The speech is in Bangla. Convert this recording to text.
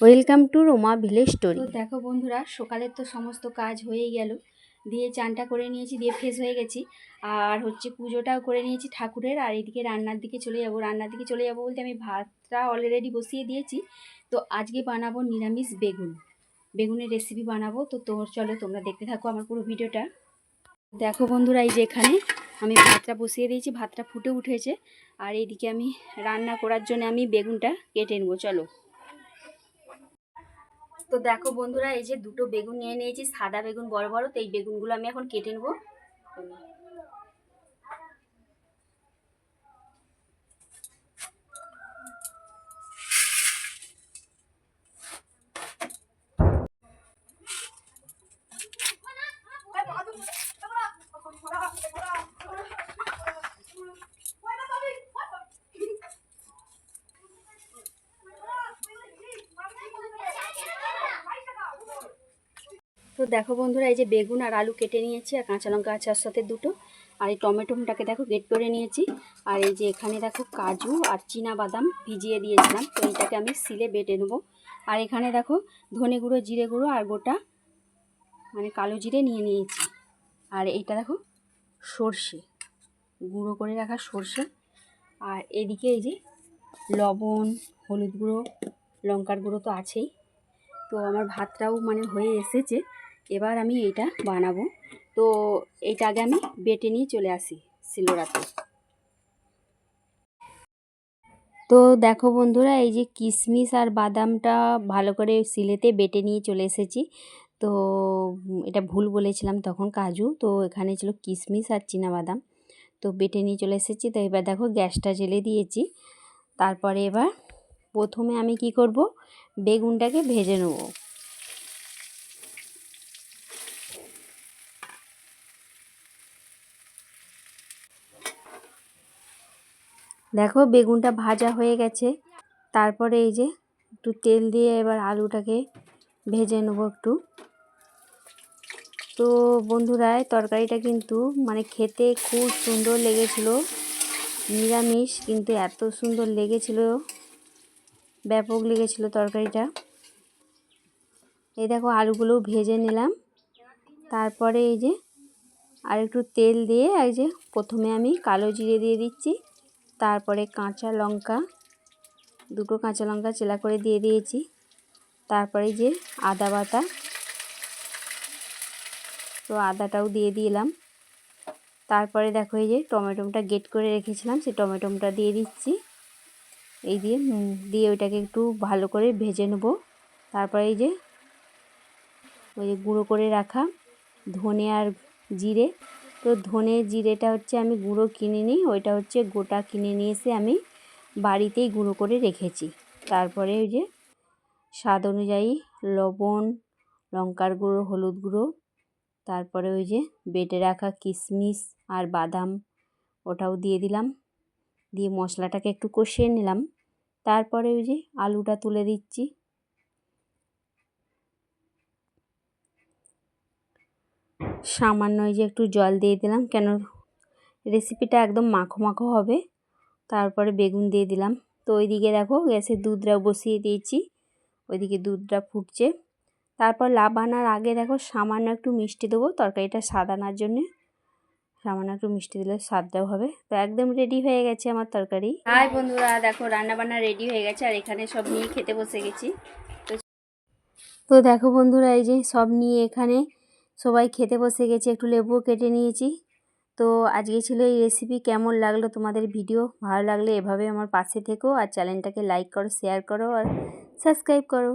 Welcome to Roma village story. দেখো বন্ধুরা, সকালের তো সমস্ত কাজ হয়েই গেল। দিয়ে চানটা করে নিয়েছি, দিয়ে ফ্রেশ হয়ে গেছি। আর হচ্ছে পুজোটাও করে নিয়েছি ঠাকুরের। আর এদিকে রান্নার দিকে চলে যাব। রান্নার দিকে চলে যাব বলতে আমি ভাতটা অলরেডি বসিয়ে দিয়েছি। তো আজকে বানাবো নিরামিষ বেগুন। বেগুনের রেসিপি বানাবো। তো তোর চলো তোমরা দেখতে থাকো আমার পুরো ভিডিওটা। দেখো বন্ধুরা, এই যে এখানে আমি ভাতটা বসিয়ে দিয়েছি। ভাতটা ফুটে উঠেছে। আর এইদিকে আমি রান্না করার জন্য আমি বেগুনটা কেটে নেব। চলো। তো দেখো বন্ধুরা, এই যে দুটো বেগুন নিয়ে নিয়েছি, সাদা বেগুন বড় বড়, তো এই বেগুনগুলো আমি এখন কেটে নেব। দেখো বন্ধুরা, এই যে বেগুন আর আলু কেটে নিয়েছি আর কাঁচা লঙ্কা আছে সাথে দুটো। আর এই টমেটোটাকে দেখো গেট করে নিয়েছি। আর এই যে এখানে দেখো কাজু আর চীনা বাদাম ভিজিয়ে দিয়েছিলাম, তো এইটাকে আমি সিলে বেটে নেব। আর এখানে দেখো ধনে গুঁড়ো, জিরে গুঁড়ো আর গোটা মানে কালো জিরে নিয়ে নিয়েছি। আর এইটা দেখো সর্ষে, গুঁড়ো করে রাখা সর্ষে। আর এদিকে এই যে লবণ, হলুদ গুঁড়ো, লঙ্কার গুঁড়ো তো আছেই। তো আমার ভাতটাও মানে হয়ে এসেছে। এবার আমি এইটা বানাবো। তো এইটা আগে আমি বেটে নিয়ে চলে আসি শিলোড়াতে তো দেখো বন্ধুরা, এই যে কিশমিশ আর বাদামটা ভালো করে সিলেতে বেটে নিয়ে চলে এসেছি। তো এটা ভুল বলেছিলাম তখন কাজু। তো এখানে ছিল কিশমিশ আর বাদাম। তো বেটে নিয়ে চলে এসেছি। তো এবার দেখো গ্যাসটা জেলে দিয়েছি। তারপরে এবার প্রথমে আমি কি করব? বেগুনটাকে ভেজে নেব। দেখো বেগুনটা ভাজা হয়ে গেছে। তারপরে এই যে একটু তেল দিয়ে এবার আলুটাকে ভেজে নেব একটু। তো বন্ধুরা তরকারিটা কিন্তু মানে খেতে খুব সুন্দর লেগেছিল। নিরামিষ কিন্তু এত সুন্দর লেগেছিল, ব্যাপক লেগেছিল তরকারিটা। এই দেখো আলুগুলো ভেজে নিলাম। তারপরে এই যে আর একটু তেল দিয়ে এই যে প্রথমে আমি কালো জিরে দিয়ে দিচ্ছি। তারপরে কাঁচা লঙ্কা, দুটো কাঁচা লঙ্কা চেলা করে দিয়ে দিয়েছি। তারপরে যে আদা বাটা, তো আদাটাও দিয়ে দিলাম। তারপরে দেখো এই যে টমেটোটা গেট করে রেখেছিলাম, সেই টমেটোটা দিয়ে দিচ্ছি। এই দিয়ে দিয়ে ওইটাকে একটু ভালো করে ভেজে নেব। তারপরে এই যে, ওই যে গুঁড়ো করে রাখা ধনে আর জিরে তো ধনে জিরেটা হচ্ছে আমি গুঁড়ো কিনে নিই, ওইটা হচ্ছে গোটা কিনে নিয়ে এসে আমি বাড়িতেই গুঁড়ো করে রেখেছি। তারপরে ওই যে স্বাদ অনুযায়ী লবণ, লঙ্কার গুঁড়ো, হলুদ গুঁড়ো, তারপরে ওই যে বেটে রাখা কিশমিশ আর বাদাম ওটাও দিয়ে দিলাম। দিয়ে মশলাটাকে একটু কষিয়ে নিলাম। তারপরে ওই যে আলুটা তুলে দিচ্ছি। সামান্য ওই যে একটু জল দিয়ে দিলাম কেন রেসিপিটা একদম মাখো মাখো হবে। তারপরে বেগুন দিয়ে দিলাম। তো ওইদিকে দেখো গ্যাসে দুধটা বসিয়ে দিয়েছি ওইদিকে দুধটা ফুটছে। তারপর লাভ আনার আগে দেখো সামান্য একটু মিষ্টি দেবো তরকারিটা স্বাদ আনার জন্যে। সামান্য একটু মিষ্টি দিলে স্বাদটাও হবে। তো একদম রেডি হয়ে গেছে আমার তরকারি। হাই বন্ধুরা দেখো রান্না বান্না রেডি হয়ে গেছে আর এখানে সব নিয়ে খেতে বসে গেছি। তো তো দেখো বন্ধুরা এই যে সব নিয়ে এখানে সবাই খেতে বসে গেছে, একটু লেবুও কেটে নিয়েছি। তো আজকে ছিল এই রেসিপি কেমন লাগল তোমাদের ভিডিও ভালো লাগলে এভাবে আমার পাশে থেকো আর চ্যানেলটাকে লাইক করো শেয়ার করো আর সাবস্ক্রাইব করো।